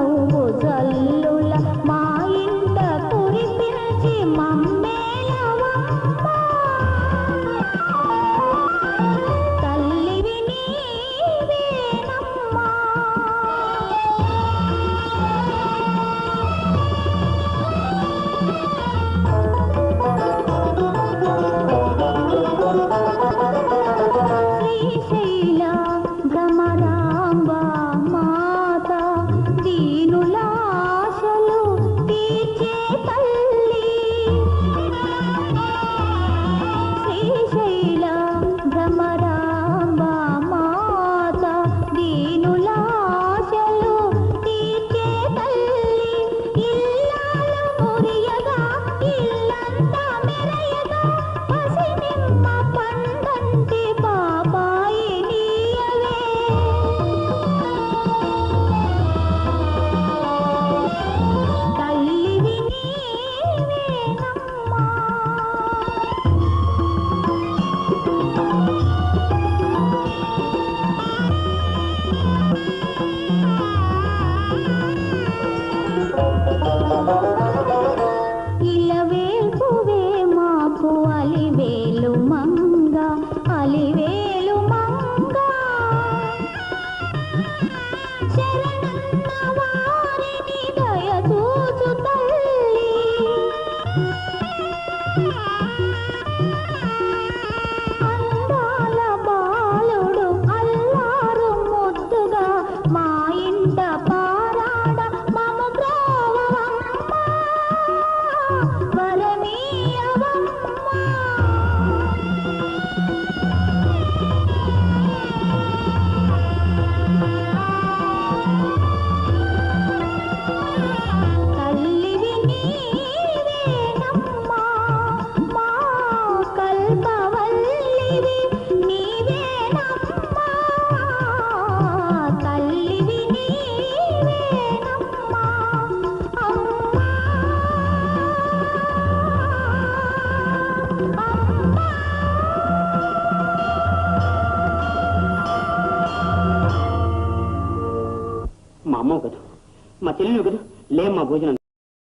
ನಾವು అమ్మవు కదా. మా చెల్లెలు కదా. లేమ్మా భోజనం